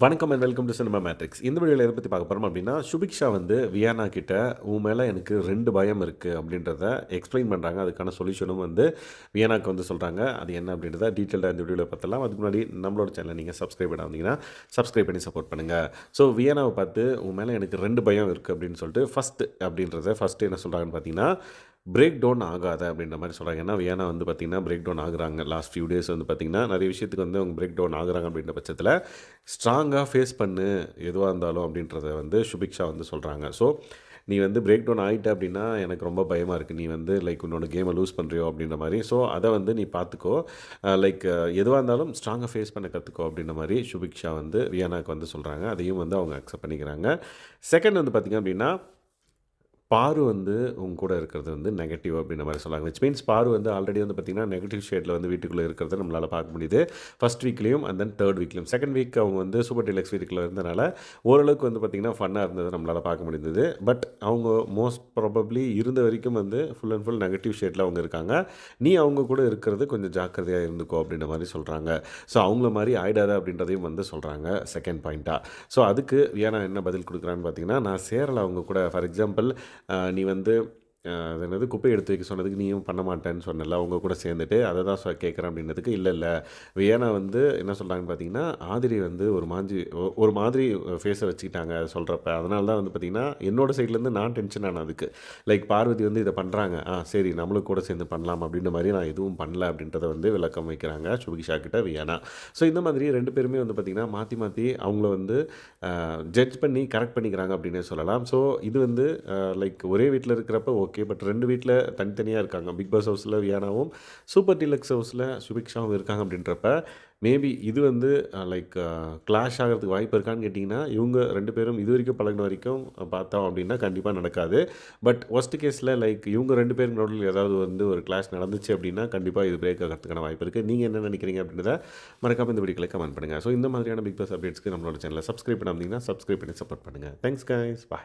வணக்கம் and welcome to cinema matrix இந்த வீடியோவில் எதை பற்றி பார்க்க போகிறோம் அப்படின்னா சுபிக்ஷா வந்து வியானா கிட்ட உன் மேலே எனக்கு ரெண்டு பயம் இருக்குது அப்படின்றத எக்ஸ்பிளைன் பண்ணுறாங்க அதுக்கான சொல்யூஷனும் வந்து வியானாக்கு வந்து சொல்கிறாங்க அது என்ன அப்படின்றத டீட்டெயிலாக இந்த வீடியோவில் பார்த்தலாம் அதுக்கு முன்னாடி நம்மளோட சேனலை நீங்கள் சப்ஸ்கிரைப் பண்ண வந்தீங்கன்னா சப்ஸ்கிரைப் பண்ணி சப்போர்ட் பண்ணுங்கள் ஸோ வியானாவை பார்த்து உன் மேலே எனக்கு ரெண்டு பயம் இருக்குது அப்படின்னு சொல்லிட்டு ஃபஸ்ட்டு அப்படின்றத ஃபஸ்ட்டு என்ன சொல்கிறாங்கன்னு பார்த்தீங்கன்னா பிரேக் டவுன் ஆகாத அப்படின்ற மாதிரி சொல்கிறாங்க ஏன்னா வியானா வந்து பார்த்திங்கன்னா பிரேக் டவுன் ஆகுறாங்க. லாஸ்ட் ஃபியூ டேஸ் வந்து பார்த்திங்கன்னா நிறைய விஷயத்துக்கு வந்து அவங்க பிரேக் டவுன் ஆகுறாங்க அப்படின்ற பட்சத்தில் ஸ்ட்ராங்காக ஃபேஸ் பண்ணு எதுவாக இருந்தாலும் அப்படின்றத வந்து சுபிக்ஷா வந்து சொல்கிறாங்க ஸோ நீ வந்து பிரேக் டவுன் ஆகிட்ட அப்படின்னா எனக்கு ரொம்ப பயமாக இருக்குது நீ வந்து லைக் உன்னோட கேமை லூஸ் பண்ணுறியோ அப்படின்ற மாதிரி. ஸோ அதை வந்து நீ பார்த்துக்கோ லைக் uh, uh, எதுவாக இருந்தாலும் ஸ்ட்ராங்காக ஃபேஸ் பண்ண கற்றுக்கோ அப்படின்ற மாதிரி சுபிக்ஷா வந்து வியானாக்கு வந்து சொல்கிறாங்க அதையும் வந்து அவங்க அக்செப்ட் பண்ணிக்கிறாங்க. செகண்ட் வந்து பார்த்திங்க அப்படின்னா பாரு வந்து உங்க கூட இருக்கிறது வந்து நெகட்டிவ் அப்படின்ற மாதிரி சொல்கிறாங்க விச் மீன்ஸ் பாரு வந்து ஆல்ரெடி வந்து பார்த்திங்கன்னா நெகட்டிவ் ஷேடில் வந்து வீட்டுக்குள்ளே இருக்கிறத நம்மளால் பார்க்க முடியுது. ஃபஸ்ட் வீக்லேயும் அண்ட் தென் தேர்ட் வீக்லேயும் செகண்ட் வீக் அவங்க வந்து சூப்பர் டீலக்ஸ் வீட்டில் இருந்தனால ஓரளவுக்கு வந்து பார்த்திங்கன்னா ஃபன்னாக இருந்தது நம்மளால் பார்க்க முடிந்தது. பட் அவங்க மோஸ்ட் ப்ராபப்ளி இருந்த வரைக்கும் வந்து ஃபுல் அண்ட் ஃபுல் நெகட்டிவ் ஷேடில் அவங்க இருக்காங்க. நீ அவங்க கூட இருக்கிறது கொஞ்சம் ஜாக்கிரதையாக இருந்துக்கோ அப்படின்ற மாதிரி சொல்கிறாங்க ஸோ அவங்கள மாதிரி ஆயிடாத அப்படின்றதையும் வந்து சொல்கிறாங்க செகண்ட் பாயிண்ட்டாக ஸோ அதுக்கு ஏன்னா என்ன பதில் கொடுக்குறான்னு பார்த்தீங்கன்னா நான் சேரலை அவங்க கூட. ஃபார் எக்ஸாம்பிள் நீ வந்து அது என்னது? குப்பை எடுத்து வைக்க சொன்னதுக்கு நீயும் பண்ண மாட்டேன்னு சொன்னல அவங்க கூட சேர்ந்துட்டு அதை தான் சொ கேட்குறேன் அப்படின்றதுக்கு இல்லை இல்லை. ஏன்னா வந்து என்ன சொல்கிறாங்கன்னு பார்த்தீங்கன்னா ஆதிரி வந்து ஒரு மாதிரி ஒரு மாதிரி ஃபேஸை வச்சுக்கிட்டாங்க சொல்கிறப்ப அதனால தான் வந்து பார்த்திங்கன்னா என்னோட சைட்லேருந்து நான் டென்ஷன் ஆனேன் அதுக்கு. லைக் பார்வதி வந்து இதை பண்ணுறாங்க ஆ சரி நம்மளும் கூட சேர்ந்து பண்ணலாம் அப்படின்ற மாதிரி நான் எதுவும் பண்ணல அப்படின்றத வந்து விளக்கம் வைக்கிறாங்க சுபிகிஷா கிட்ட வியானா. ஸோ இந்த மாதிரி ரெண்டு பேருமே வந்து பார்த்திங்கன்னா மாற்றி மாற்றி அவங்கள வந்து ஜட்ஜ் பண்ணி கரெக்ட் பண்ணிக்கிறாங்க அப்படின்னே சொல்லலாம். ஸோ இது வந்து லைக் ஒரே வீட்டில் இருக்கிறப்ப ஓகே. பட் ரெண்டு வீட்டில் தனித்தனியாக இருக்காங்க. பிக் பாஸ் ஹவுஸில் வியானாவும் சூப்பர் டீலக்ஸ் ஹவுஸில் சுபிக்ஷாவும் இருக்காங்க அப்படின்றப்ப மேபி இது வந்து லைக் கிளாஷ் ஆகிறதுக்கு வாய்ப்பு இருக்கான்னு கேட்டிங்கன்னா இவங்க ரெண்டு பேரும் இது வரைக்கும் பழகின வரைக்கும் பார்த்தோம் அப்படின்னா கண்டிப்பாக நடக்காது. பட் ஒஸ்ட் கேஸில் லைக் இவங்க ரெண்டு பேரும் நடுவில் ஏதாவது வந்து ஒரு கிளாஷ் நடந்துச்சு அப்படின்னா கண்டிப்பாக இது பிரேக் ஆகிறதுக்கான வாய்ப்பு இருக்குது நீங்கள் என்ன நினைக்கிறீங்க அப்படின்றத மறக்காமல் இந்த வீடியோக்களை கமெண்ட் பண்ணுங்கள் ஸோ இந்த மாதிரியான பிக் பாஸ் அப்டேட்ஸ்க்கு நம்மளோட சேனலை சப்ஸ்கிரைப் பண்ணாமல் சப்ஸ்கிரைப் பண்ணி சப்போர்ட் பண்ணுங்கள் தேங்க்ஸ் கைஸ் பாய்